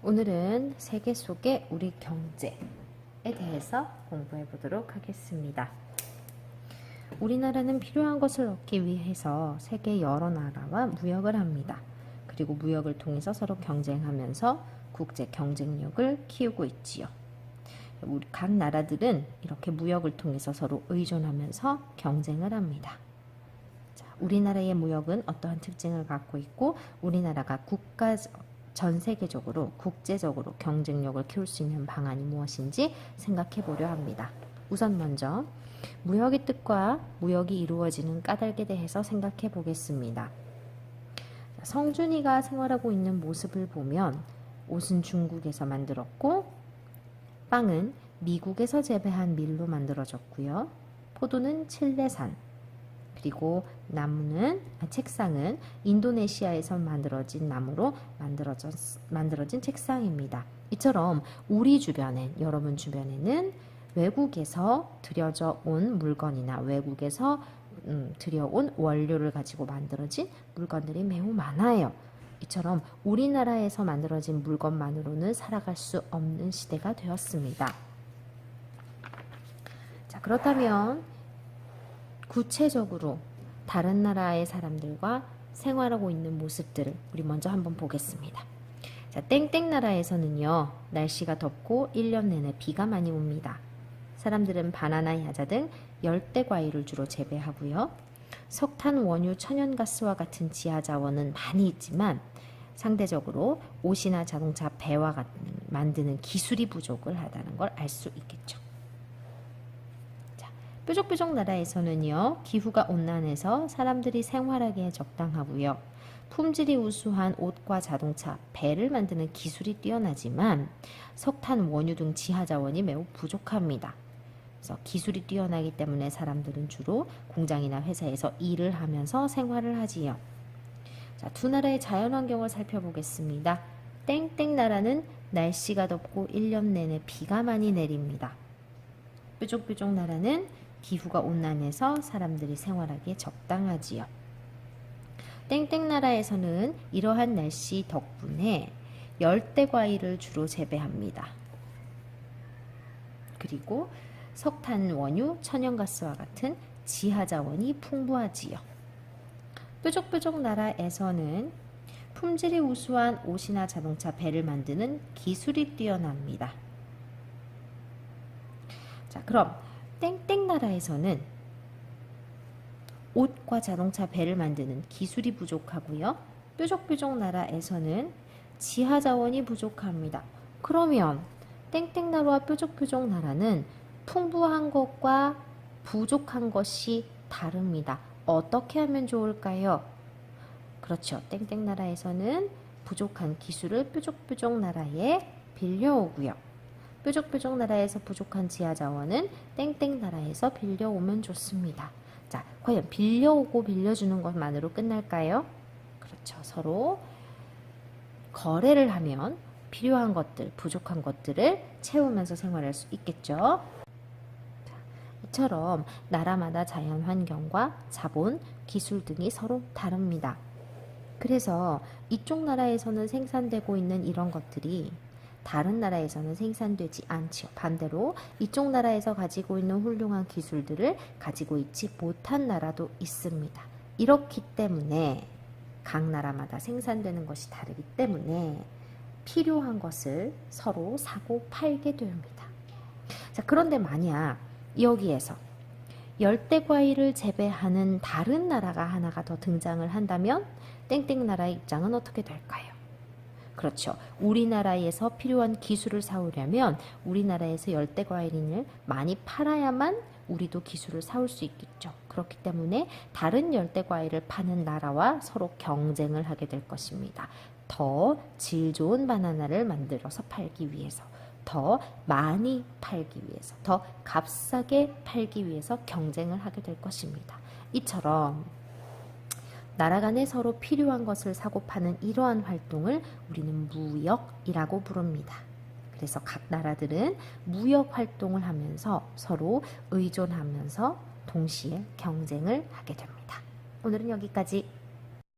오늘은 세계 속의 우리 경제에 대해서 공부해 보도록 하겠습니다. 우리나라는 필요한 것을 얻기 위해서 세계 여러 나라와 무역을 합니다. 그리고 무역을 통해서 서로 경쟁하면서 국제 경쟁력을 키우고 있지요. 우리 각 나라들은 이렇게 무역을 통해서 서로 의존하면서 경쟁을 합니다. 자, 우리나라의 무역은 어떠한 특징을 갖고 있고 우리나라가 국가 전 세계적으로 국제적으로 경쟁력을 키울 수 있는 방안이 무엇인지 생각해 보려 합니다. 우선 먼저 무역의 뜻과 무역이 이루어지는 까닭에 대해서 생각해 보겠습니다. 성준이가 생활하고 있는 모습을 보면 옷은 중국에서 만들었고 빵은 미국에서 재배한 밀로 만들어졌고요. 포도는 칠레산, 그리고 나무는 아, 책상은 인도네시아에서 만들어진 나무로 만들어진, 만들어진 책상입니다. 이처럼 우리 주변엔 여러분 주변에는 외국에서 들여져 온 물건이나 외국에서 음, 들여온 원료를 가지고 만들어진 물건들이 매우 많아요. 이처럼 우리나라에서 만들어진 물건만으로는 살아갈 수 없는 시대가 되었습니다. 자, 그렇다면 구체적으로 다른 나라의 사람들과 생활하고 있는 모습들을 우리 먼저 한번 보겠습니다. 자, 땡땡 나라에서는요, 날씨가 덥고 1년 내내 비가 많이 옵니다. 사람들은 바나나, 야자 등 열대 과일을 주로 재배하고요. 석탄, 원유, 천연가스와 같은 지하 자원은 많이 있지만 상대적으로 옷이나 자동차, 배와 같은 만드는 기술이 부족을 하다는 걸 알 수 있겠죠. 자, 뾰족뾰족 나라에서는요, 기후가 온난해서 사람들이 생활하기에 적당하고요. 품질이 우수한 옷과 자동차, 배를 만드는 기술이 뛰어나지만 석탄, 원유 등 지하 자원이 매우 부족합니다. 그래서 기술이 뛰어나기 때문에 사람들은 주로 공장이나 회사에서 일을 하면서 생활을 하지요. 자, 두 나라의 자연 환경을 살펴보겠습니다. 땡땡 나라는 날씨가 덥고 1년 내내 비가 많이 내립니다. 뾰족뾰족 나라는 기후가 온난해서 사람들이 생활하기에 적당하지요. 땡땡 나라에서는 이러한 날씨 덕분에 열대 과일을 주로 재배합니다. 그리고 석탄, 원유, 천연가스와 같은 지하 자원이 풍부하지요. 뾰족뾰족 나라에서는 품질이 우수한 옷이나 자동차, 배를 만드는 기술이 뛰어납니다. 자, 그럼 땡땡 나라에서는 옷과 자동차, 배를 만드는 기술이 부족하고요. 뾰족뾰족 나라에서는 지하 자원이 부족합니다. 그러면 땡땡 나라와 뾰족뾰족 나라는 풍부한 것과 부족한 것이 다릅니다. 어떻게 하면 좋을까요? 그렇죠. 땡땡 나라에서는 부족한 기술을 뾰족뾰족 나라에 빌려오고요. 뾰족뾰족 나라에서 부족한 지하 자원은 땡땡 나라에서 빌려오면 좋습니다. 자, 과연 빌려오고 빌려주는 것만으로 끝날까요? 그렇죠. 서로 거래를 하면 필요한 것들, 부족한 것들을 채우면서 생활할 수 있겠죠. 이처럼 나라마다 자연 환경과 자본, 기술 등이 서로 다릅니다. 그래서 이쪽 나라에서는 생산되고 있는 이런 것들이 다른 나라에서는 생산되지 않지요. 반대로 이쪽 나라에서 가지고 있는 훌륭한 기술들을 가지고 있지 못한 나라도 있습니다. 이렇기 때문에 각 나라마다 생산되는 것이 다르기 때문에 필요한 것을 서로 사고 팔게 됩니다. 자, 그런데 만약 여기에서 열대 과일을 재배하는 다른 나라가 하나가 더 등장을 한다면 땡땡 나라의 입장은 어떻게 될까요? 그렇죠. 우리나라에서 필요한 기술을 사오려면 우리나라에서 열대 과일을 많이 팔아야만 우리도 기술을 사올 수 있겠죠. 그렇기 때문에 다른 열대 과일을 파는 나라와 서로 경쟁을 하게 될 것입니다. 더 질 좋은 바나나를 만들어서 팔기 위해서. 더 많이 팔기 위해서, 더 값싸게 팔기 위해서 경쟁을 하게 될 것입니다. 이처럼 나라 간에 서로 필요한 것을 사고 파는 이러한 활동을 우리는 무역이라고 부릅니다. 그래서 각 나라들은 무역 활동을 하면서 서로 의존하면서 동시에 경쟁을 하게 됩니다. 오늘은 여기까지